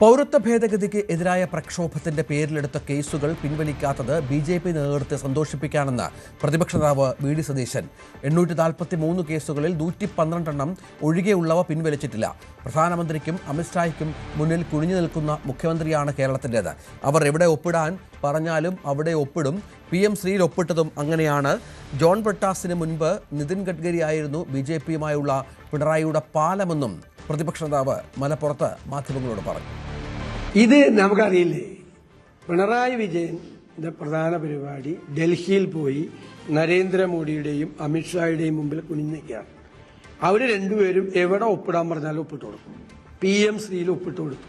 പൗരത്വ ഭേദഗതിക്ക് എതിരായ പ്രക്ഷോഭത്തിന്റെ പേരിലെടുത്ത കേസുകൾ പിൻവലിക്കാത്തത് ബി ജെ പി നേതൃത്വത്തെ സന്തോഷിപ്പിക്കാണെന്ന് പ്രതിപക്ഷ നേതാവ് വി ഡി സതീശൻ. എണ്ണൂറ്റി നാൽപ്പത്തി മൂന്ന് കേസുകളിൽ നൂറ്റി പന്ത്രണ്ടെണ്ണം ഒഴികെയുള്ളവ പിൻവലിച്ചിട്ടില്ല. പ്രധാനമന്ത്രിക്കും അമിത്ഷായ്ക്കും മുന്നിൽ കുനിഞ്ഞു നിൽക്കുന്ന മുഖ്യമന്ത്രിയാണ് കേരളത്തിന്റെത്. അവർ എവിടെ ഒപ്പിടാൻ പറഞ്ഞാലും അവിടെ ഒപ്പിടും. പി എം ശ്രീയിൽ ഒപ്പിട്ടതും അങ്ങനെയാണ്. ജോൺ ബ്രിട്ടാസിന് മുൻപ് നിതിൻ ഗഡ്കരി ആയിരുന്നു ബി ജെ പിയുമായുള്ള പിണറായിയുടെ പാലമെന്നും പ്രതിപക്ഷ നേതാവ് മലപ്പുറത്ത് മാധ്യമങ്ങളോട് പറഞ്ഞു. ഇത് നമുക്കറിയില്ലേ? പിണറായി വിജയന്റെ പ്രധാന പരിപാടി ഡൽഹിയിൽ പോയി നരേന്ദ്രമോദിയുടെയും അമിത്ഷായുടെയും മുമ്പിൽ കുനിഞ്ഞിരിക്കുകയാണ് അവർ രണ്ടുപേരും എവിടെ ഒപ്പിടാൻ പറഞ്ഞാലും ഒപ്പിട്ട് കൊടുക്കും. പി എം ശ്രീയിൽ ഒപ്പിട്ട് കൊടുത്തു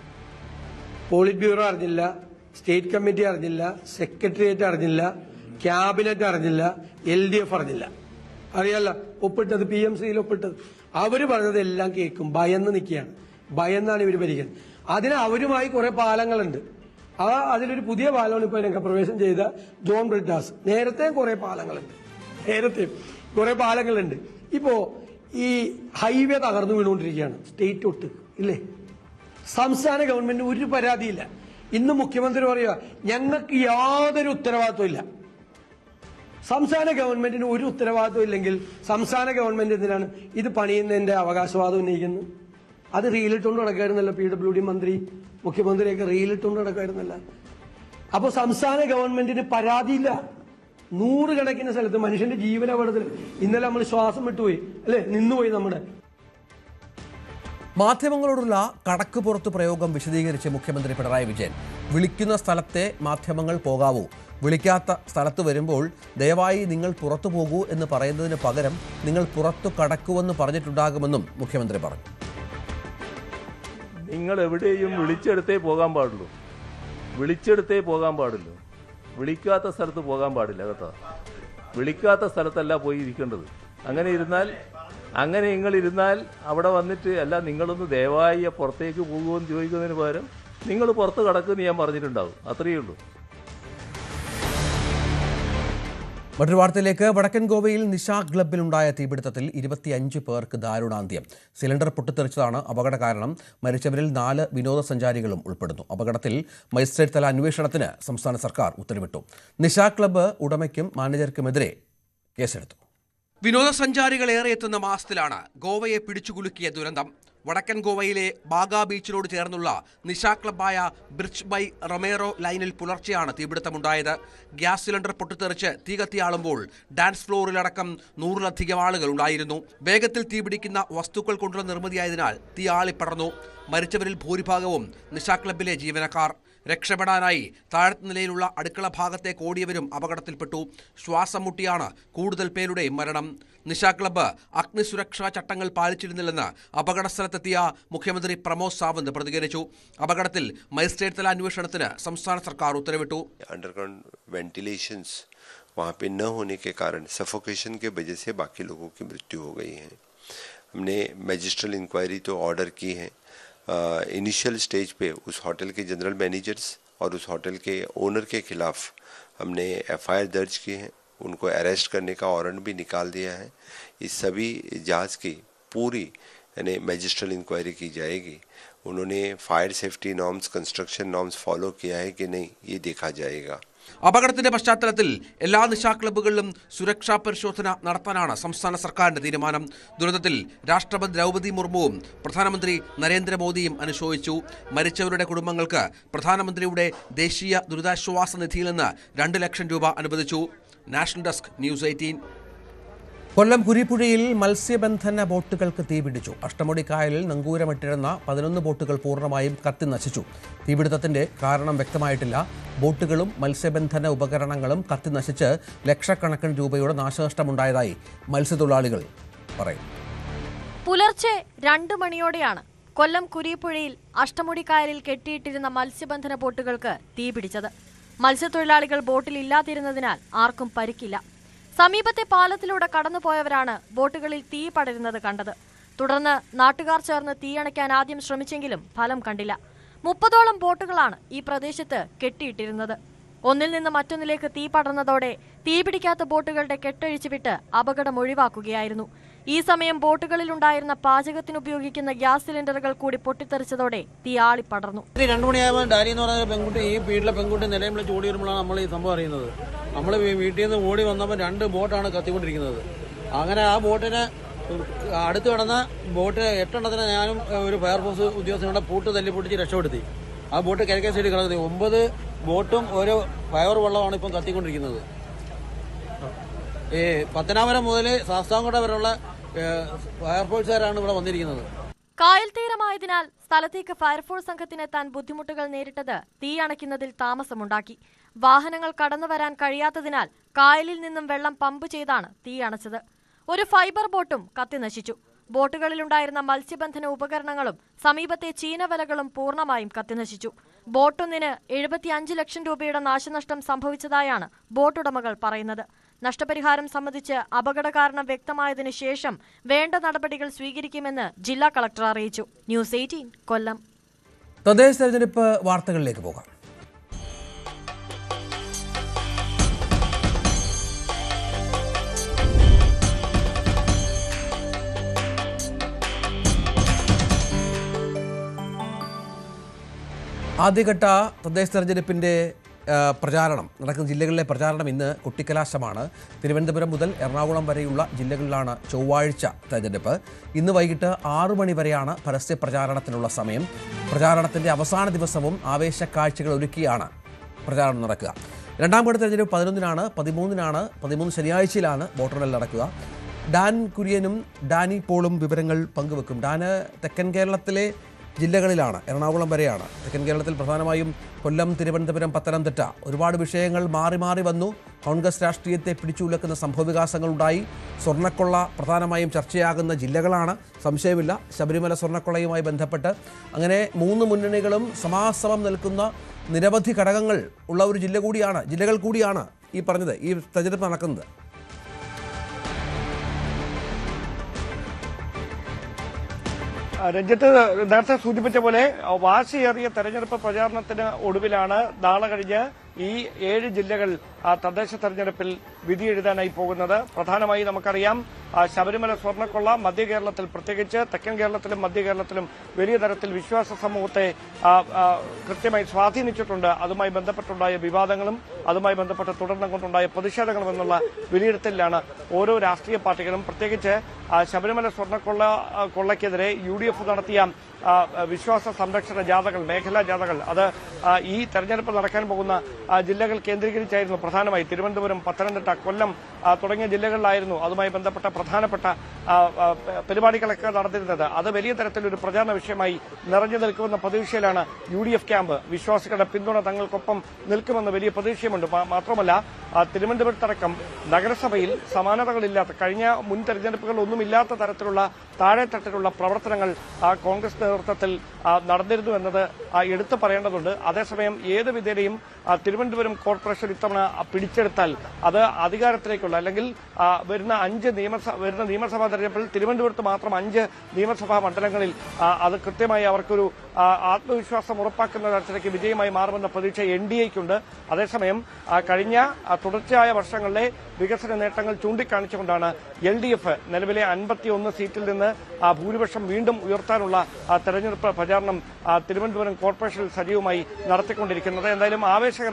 പോളിറ്റ് ബ്യൂറോ അറിഞ്ഞില്ല സ്റ്റേറ്റ് കമ്മിറ്റി അറിഞ്ഞില്ല സെക്രട്ടേറിയറ്റ് അറിഞ്ഞില്ല ക്യാബിനറ്റ് അറിഞ്ഞില്ല എൽ ഡി എഫ് അറിഞ്ഞില്ല. അറിയാല്ല ഒപ്പിട്ടത് പി എം സിയിൽ ഒപ്പിട്ടത്. അവർ പറഞ്ഞതെല്ലാം കേൾക്കും ഭയന്ന് നിൽക്കുകയാണ്. ഭയന്നാണ് ഇവർ ഭരിക്കുന്നത്. അതിന് അവരുമായി കുറെ പാലങ്ങളുണ്ട്. ആ അതിലൊരു പുതിയ പാലമാണ് ഇപ്പോൾ രംഗപ്രവേശം ചെയ്ത ജോൺ ബ്രിഡാസ് നേരത്തെയും കുറെ പാലങ്ങളുണ്ട്. നേരത്തെയും കുറെ പാലങ്ങളുണ്ട്. ഇപ്പോ ഈ ഹൈവേ തകർന്നു വീണുകൊണ്ടിരിക്കുകയാണ്. സ്റ്റേറ്റ് ഒട്ട് ഇല്ലേ? സംസ്ഥാന ഗവൺമെന്റിന് ഒരു പരാതിയില്ല. ഇന്ന് മുഖ്യമന്ത്രി പറയുക ഞങ്ങൾക്ക് യാതൊരു ഉത്തരവാദിത്വം ഇല്ല. സംസ്ഥാന ഗവൺമെന്റിന് ഒരു ഉത്തരവാദിത്വം ഇല്ലെങ്കിൽ സംസ്ഥാന ഗവൺമെന്റ് എന്തിനാണ് ഇത് പണിയുന്നതിന്റെ അവകാശവാദം ഉന്നയിക്കുന്നത്? അത് റീലിട്ടുകൊണ്ട് നടക്കായിരുന്നല്ലോ പി ഡബ്ല്യു ഡി മന്ത്രി മുഖ്യമന്ത്രിയൊക്കെ റീലിട്ടുകൊണ്ട് നടക്കായിരുന്നല്ല. അപ്പോൾ സംസ്ഥാന ഗവൺമെന്റിന് പരാതിയില്ല. നൂറുകണക്കിന് സ്ഥലത്ത് മനുഷ്യന്റെ ജീവൻ അപകടത്തിൽ. ഇന്നലെ നമ്മൾ ശ്വാസം വിട്ടുപോയി. അല്ലെ? നിന്നുപോയി നമ്മുടെ. മാധ്യമങ്ങളോടുള്ള കടക്ക് പുറത്ത് പ്രയോഗം വിശദീകരിച്ച് മുഖ്യമന്ത്രി പിണറായി വിജയൻ. വിളിക്കുന്ന സ്ഥലത്തെ മാധ്യമങ്ങൾ പോകാവൂ. വിളിക്കാത്ത സ്ഥലത്ത് വരുമ്പോൾ ദയവായി നിങ്ങൾ പുറത്തു പോകൂ എന്ന് പറയുന്നതിന് പകരം നിങ്ങൾ പുറത്തു കടക്കുമെന്ന് പറഞ്ഞിട്ടുണ്ടാകുമെന്നും മുഖ്യമന്ത്രി പറഞ്ഞു. നിങ്ങൾ എവിടെയും വിളിച്ചെടുത്തേ പോകാൻ പാടുള്ളൂ. വിളിച്ചെടുത്തേ പോകാൻ പാടുള്ളൂ വിളിക്കാത്ത സ്ഥലത്ത് പോകാൻ പാടില്ല കേട്ടോ. വിളിക്കാത്ത സ്ഥലത്തല്ല പോയി ഇരിക്കേണ്ടത്. അങ്ങനെ ഇരുന്നാൽ അങ്ങനെ നിങ്ങൾ ഇരുന്നാൽ അവിടെ വന്നിട്ട് അല്ല നിങ്ങളൊന്ന് ദയവായി പുറത്തേക്ക് പോകുമെന്ന് ചോദിക്കുന്നതിന് പകരം നിങ്ങൾ പുറത്ത് കടക്കുമെന്ന് ഞാൻ പറഞ്ഞിട്ടുണ്ടാവും. അത്രയേ ഉള്ളൂ. മറ്റൊരു വാർത്തയിലേക്ക്. വടക്കൻ ഗോവയിൽ നിശാ ക്ലബിലുണ്ടായ തീപിടുത്തത്തിൽ ഇരുപത്തിയഞ്ച് പേർക്ക് ദാരുണാന്ത്യം. സിലിണ്ടർ പൊട്ടിത്തെറിച്ചതാണ് അപകട കാരണം. മരിച്ചവരിൽ നാല് വിനോദസഞ്ചാരികളും ഉൾപ്പെടുന്നു. അപകടത്തിൽ മജിസ്ട്രേറ്റ് തല അന്വേഷണത്തിന് സംസ്ഥാന സർക്കാർ ഉത്തരവിട്ടു. നിശാ ക്ലബ്ബ് ഉടമയ്ക്കും മാനേജർക്കുമെതിരെ കേസെടുത്തു. വിനോദസഞ്ചാരികൾ ഏറെ എത്തുന്ന മാസത്തിലാണ് ഗോവയെ പിടിച്ചുകുലുക്കിയ ദുരന്തം. വടക്കൻ ഗോവയിലെ ബാഗ ബീച്ചിനോട് ചേർന്നുള്ള നിശാ ക്ലബായ ബ്രിഡ്ജ് ബൈ റൊമേറോ ലൈനിൽ പുലർച്ചെയാണ് തീപിടുത്തമുണ്ടായത്. ഗ്യാസ് സിലിണ്ടർ പൊട്ടിത്തെറിച്ച് തീ കത്തിയാളുമ്പോൾ ഡാൻസ് ഫ്ലോറിലടക്കം നൂറിലധികം ആളുകൾ ഉണ്ടായിരുന്നു. വേഗത്തിൽ തീപിടിക്കുന്ന വസ്തുക്കൾ കൊണ്ടുള്ള നിർമ്മിതിയായതിനാൽ തീ ആളിപ്പടർന്നു. മരിച്ചവരിൽ ഭൂരിഭാഗവും നിശാ ക്ലബിലെ ജീവനക്കാർ. രക്ഷപ്പെടാനായി താഴത്തെ നിലയിലുള്ള അടുക്കള ഭാഗത്തേക്ക് ഓടിയവരും അപകടത്തിൽപ്പെട്ടു ശ്വാസം മുട്ടിയാണ് കൂടുതൽ പേരുടെയും മരണം നിശാ ക്ലബ്ബ് അഗ്നിസുരക്ഷാ ചട്ടങ്ങൾ പാലിച്ചിരുന്നില്ലെന്ന് അപകട സ്ഥലത്തെത്തിയ മുഖ്യമന്ത്രി പ്രമോദ് സാവന്ത് പ്രതികരിച്ചു അപകടത്തിൽ മജിസ്ട്രേറ്റ് തല അന്വേഷണത്തിന് സംസ്ഥാന സർക്കാർ ഉത്തരവിട്ടു अंडरग्राउंड वेंटिलेशंस वहाँ पे न होने के कारण सफोकेशन के वजह से बाकी लोगों की मृत्यु हो गई है हमने मैजिस्ट्रल इंक्वायरी तो ऑर्डर की है इनिशियल स्टेज पे उस होटल के जनरल मैनेजर्स और उस होटल के ओनर के खिलाफ हमने एफआईआर दर्ज की है। उनको अरेस्ट करने का वारंट भी निकाल दिया है। इस सभी जाँच की पूरी, यानी मैजिस्ट्रल इंक्वायरी की जाएगी। उन्होंने fire safety norms construction norms follow किया है कि नहीं, ये देखा जाएगा। അപകടത്തിന്റെ പശ്ചാത്തലത്തിൽ എല്ലാ നിശാ ക്ലബ്ബുകളിലും സുരക്ഷാ പരിശോധന നടത്താനാണ് സംസ്ഥാന സർക്കാരിന്റെ തീരുമാനം. ദുരന്തത്തിൽ രാഷ്ട്രപതി ദ്രൗപദി മുർമുവും പ്രധാനമന്ത്രി നരേന്ദ്രമോദിയും അനുശോചിച്ചു. മരിച്ചവരുടെ കുടുംബങ്ങൾക്ക് പ്രധാനമന്ത്രിയുടെ ദേശീയ ദുരിതാശ്വാസ നിധിയിൽ നിന്ന് രണ്ട് ലക്ഷം രൂപ അനുവദിച്ചു. National desk news eighteen. Kollam കുരിപ്പുഴയിൽ മത്സ്യബന്ധന ബോട്ടുകൾക്ക് തീപിടിച്ചു അഷ്ടമുടി കായലിൽ നങ്കൂരമിട്ടിരുന്ന പതിനൊന്ന് ബോട്ടുകൾ പൂർണമായും കത്തി നശിച്ചു. തീപിടുത്തത്തിന്റെ കാരണം വ്യക്തമായിട്ടില്ല. ബോട്ടുകളും മത്സ്യബന്ധന ഉപകരണങ്ങളും കത്തി നശിച്ച് ലക്ഷക്കണക്കിന് രൂപയുടെ നാശനഷ്ടമുണ്ടായതായി മത്സ്യത്തൊഴിലാളികൾ പറയും. പുലർച്ചെ രണ്ടു മണിയോടെയാണ് കൊല്ലം കുരിപ്പുഴയിൽ അഷ്ടമുടി കായലിൽ കെട്ടിയിട്ടിരുന്ന മത്സ്യബന്ധന ബോട്ടുകൾക്ക് തീപിടിച്ചത് മത്സ്യത്തൊഴിലാളികൾ ബോട്ടിൽ ഇല്ലാതിരുന്നതിനാൽ ആർക്കും പരിക്കില്ല. സമീപത്തെ പാലത്തിലൂടെ കടന്നുപോയവരാണ് ബോട്ടുകളിൽ തീ പടരുന്നത് കണ്ടത്. തുടർന്ന് നാട്ടുകാർ ചേർന്ന് തീയണയ്ക്കാൻ ആദ്യം ശ്രമിച്ചെങ്കിലും ഫലം കണ്ടില്ല. മുപ്പതോളം ബോട്ടുകളാണ് ഈ പ്രദേശത്ത് കെട്ടിയിട്ടിരുന്നത്. ഒന്നിൽ നിന്ന് മറ്റൊന്നിലേക്ക് തീ പടർന്നതോടെ തീപിടിക്കാത്ത ബോട്ടുകളുടെ കെട്ടഴിച്ചുവിട്ട് അപകടം ഒഴിവാക്കുകയായിരുന്നു. ഈ സമയം ബോട്ടുകളിൽ ഉണ്ടായിരുന്ന പാചകത്തിന് ഉപയോഗിക്കുന്ന ഗ്യാസ് സിലിണ്ടറുകൾ കൂടി പൊട്ടിത്തെറിച്ചതോടെ തീ ആളിപ്പടർന്നു. പടർന്നു രണ്ടു മണിയാകുമ്പോൾ ഡാനി എന്ന് പറഞ്ഞ പെൺകുട്ടി ഈ വീട്ടിലെ പെൺകുട്ടി നിലയിലെ ചൂടി വരുമ്പോഴാണ് നമ്മൾ ഈ സംഭവം അറിയുന്നത്. നമ്മൾ വീട്ടിൽ നിന്ന് ഓടി വന്നപ്പോൾ രണ്ട് ബോട്ടാണ് കത്തിക്കൊണ്ടിരിക്കുന്നത്. അങ്ങനെ ആ ബോട്ടിന് അടുത്ത് കിടന്ന ബോട്ട് എട്ടെണ്ണത്തിന് ഞാനും ഒരു ഫയർഫോഴ്സ് ഉദ്യോഗസ്ഥനോടെ പൂട്ട് തല്ലി പൊട്ടിച്ച് രക്ഷപ്പെടുത്തി. ആ ബോട്ട് കിഴക്കേ സൈഡിൽ കിടക്കുന്നത് ഒമ്പത് ബോട്ടും ഒരു ഫയർ വെള്ളമാണ് ഇപ്പം കത്തിക്കൊണ്ടിരിക്കുന്നത്. ഈ പത്തനാപുരം മുതൽ ശാസ്താംകോട്ട വരെയുള്ള ഫയർഫോഴ്സുകാരാണ് ഇവിടെ വന്നിരിക്കുന്നത്. കായൽ തീരമായതിനാൽ സ്ഥലത്തേക്ക് ഫയർഫോഴ്സ് സംഘത്തിനെത്താൻ ബുദ്ധിമുട്ടുകൾ നേരിട്ടത് തീ അണയ്ക്കുന്നതിൽ താമസമുണ്ടാക്കി. വാഹനങ്ങൾ കടന്നു വരാൻ കഴിയാത്തതിനാൽ കായലിൽ നിന്നും വെള്ളം പമ്പ് ചെയ്താണ് തീ അണച്ചത്. ഒരു ഫൈബർ ബോട്ടും കത്തിനശിച്ചു ബോട്ടുകളിലുണ്ടായിരുന്ന മത്സ്യബന്ധന ഉപകരണങ്ങളും സമീപത്തെ ചീനവലകളും പൂർണമായും കത്തിനശിച്ചു ബോട്ടൊന്നിന് എഴുപത്തിയഞ്ച് ലക്ഷം രൂപയുടെ നാശനഷ്ടം സംഭവിച്ചതായാണ് ബോട്ടുടമകൾ പറയുന്നത്. നഷ്ടപരിഹാരം സംബന്ധിച്ച് അപകട കാരണം വ്യക്തമായതിനു ശേഷം വേണ്ട നടപടികൾ സ്വീകരിക്കുമെന്ന് ജില്ലാ കളക്ടർ അറിയിച്ചു. News eighteen Kollam. തദ്ദേശ തെരഞ്ഞെടുപ്പ് വാർത്തകളിലേക്ക് പോകാം. ആദ്യഘട്ട തദ്ദേശ തെരഞ്ഞെടുപ്പിന്റെ പ്രചാരണം നടക്കുന്ന ജില്ലകളിലെ പ്രചാരണം ഇന്ന് കുട്ടിക്കലാശമാണ്. തിരുവനന്തപുരം മുതൽ എറണാകുളം വരെയുള്ള ജില്ലകളിലാണ് ചൊവ്വാഴ്ച തെരഞ്ഞെടുപ്പ്. ഇന്ന് വൈകിട്ട് ആറു മണി വരെയാണ് പരസ്യ പ്രചാരണത്തിനുള്ള സമയം. പ്രചാരണത്തിന്റെ അവസാന ദിവസവും ആവേശ കാഴ്ചകൾ ഒരുക്കിയാണ് പ്രചാരണം നടക്കുക. രണ്ടാം ഘട്ട തെരഞ്ഞെടുപ്പ് പതിനൊന്നിനാണ് പതിമൂന്നിനാണ് പതിമൂന്ന് ശനിയാഴ്ചയിലാണ് വോട്ടെണ്ണൽ നടക്കുക. ഡാൻ കുര്യനും ഡാനി പോളും വിവരങ്ങൾ പങ്കുവെക്കും. ഡാന് തെക്കൻ കേരളത്തിലെ ജില്ലകളിലാണ് എറണാകുളം വരെയാണ്. തെക്കൻ കേരളത്തിൽ പ്രധാനമായും കൊല്ലം തിരുവനന്തപുരം പത്തനംതിട്ട. ഒരുപാട് വിഷയങ്ങൾ മാറി മാറി വന്നു. കോൺഗ്രസ് രാഷ്ട്രീയത്തെ പിടിച്ചുലക്കുന്ന സംഭവവികാസങ്ങളുണ്ടായി. സ്വർണക്കൊള്ള പ്രധാനമായും ചർച്ചയാകുന്ന ജില്ലകളാണ്. സംശയമില്ല ശബരിമല സ്വർണക്കൊള്ളയുമായി ബന്ധപ്പെട്ട്. അങ്ങനെ മൂന്ന് മുന്നണികളും സമാസമം നിൽക്കുന്ന നിരവധി ഘടകങ്ങൾ ഉള്ള ഒരു ജില്ല കൂടിയാണ് ജില്ലകൾ കൂടിയാണ് ഈ പറഞ്ഞത് ഈ തെരഞ്ഞെടുപ്പ് നടക്കുന്നത്. രഞ്ജിത്ത് നേരത്തെ സൂചിപ്പിച്ച പോലെ വാശിയേറിയ തെരഞ്ഞെടുപ്പ് പ്രചാരണത്തിന് ഒടുവിലാണ് നാളെ കഴിഞ്ഞ് ഈ ഏഴ് ജില്ലകൾ ആ, തദ്ദേശ തെരഞ്ഞെടുപ്പിൽ വിധി എഴുതാനായി പോകുന്നത്. പ്രധാനമായി നമുക്കറിയാം ശബരിമല സ്വർണക്കൊള്ള മധ്യ കേരളത്തിൽ പ്രത്യേകിച്ച് തെക്കൻ കേരളത്തിലും മധ്യ കേരളത്തിലും വലിയ തരത്തിൽ വിശ്വാസ സമൂഹത്തെ കൃത്യമായി സ്വാധീനിച്ചിട്ടുണ്ട്. അതുമായി ബന്ധപ്പെട്ടുണ്ടായ വിവാദങ്ങളും അതുമായി ബന്ധപ്പെട്ട് തുടർന്ന് കൊണ്ടുണ്ടായ പ്രതിഷേധങ്ങളും എന്നുള്ള വിലയിരുത്തലിലാണ് ഓരോ രാഷ്ട്രീയ പാർട്ടികളും പ്രത്യേകിച്ച് ശബരിമല സ്വർണക്കൊള്ള കൊള്ളയ്ക്കെതിരെ യു ഡി എഫ് നടത്തിയ വിശ്വാസ സംരക്ഷണ ജാഥകൾ മേഖലാ ജാഥകൾ. അത് ഈ തെരഞ്ഞെടുപ്പ് നടക്കാൻ പോകുന്ന ജില്ലകൾ കേന്ദ്രീകരിച്ചായിരുന്നു പ്രധാനമായി തിരുവനന്തപുരം പത്തനംതിട്ട കൊല്ലം തുടങ്ങിയ ജില്ലകളിലായിരുന്നു അതുമായി ബന്ധപ്പെട്ട പ്രധാനപ്പെട്ട പരിപാടികളൊക്കെ നടത്തിയിരുന്നത് അത് വലിയ തരത്തിലൊരു പ്രചാരണ വിഷയമായി നിറഞ്ഞു നിൽക്കുമെന്ന പ്രതീക്ഷയിലാണ് യു ഡി എഫ് ക്യാമ്പ്. വിശ്വാസികളുടെ പിന്തുണ തങ്ങൾക്കൊപ്പം നിൽക്കുമെന്ന് വലിയ പ്രതീക്ഷയുമുണ്ട്. മാത്രമല്ല തിരുവനന്തപുരത്തടക്കം നഗരസഭയിൽ സമാനതകളില്ലാത്ത കഴിഞ്ഞ മുൻ തെരഞ്ഞെടുപ്പുകളിലൊന്നുമില്ലാത്ത തരത്തിലുള്ള താഴെത്തട്ടിലുള്ള പ്രവർത്തനങ്ങൾ കോൺഗ്രസ് നേതൃത്വത്തിൽ നടന്നിരുന്നു എന്നത് എടുത്തു പറയേണ്ടതുണ്ട്. അതേസമയം ഏത് വിധേനയും തിരുവനന്തപുരം കോർപ്പറേഷൻ ഇത്തവണ പിടിച്ചെടുത്താൽ അത് അധികാരത്തിലേക്കുള്ള അല്ലെങ്കിൽ വരുന്ന അഞ്ച് നിയമസഭ വരുന്ന നിയമസഭാ തെരഞ്ഞെടുപ്പിൽ തിരുവനന്തപുരത്ത് മാത്രം അഞ്ച് നിയമസഭാ മണ്ഡലങ്ങളിൽ അത് കൃത്യമായി അവർക്കൊരു ആത്മവിശ്വാസം ഉറപ്പാക്കുന്ന തരത്തിലേക്ക് വിജയമായി മാറുമെന്ന പ്രതീക്ഷ എൻ ഡി എക്കുണ്ട് അതേസമയം കഴിഞ്ഞ തുടർച്ചയായ വർഷങ്ങളിലെ വികസന നേട്ടങ്ങൾ ചൂണ്ടിക്കാണിച്ചുകൊണ്ടാണ് എൽ ഡി എഫ് നിലവിലെ അൻപത്തിയൊന്ന് സീറ്റിൽ നിന്ന് ഭൂരിപക്ഷം വീണ്ടും ഉയർത്താനുള്ള തെരഞ്ഞെടുപ്പ് പ്രചാരണം തിരുവനന്തപുരം കോർപ്പറേഷനിൽ സജീവമായി നടത്തിക്കൊണ്ടിരിക്കുന്നത്. എന്തായാലും ആവേശകര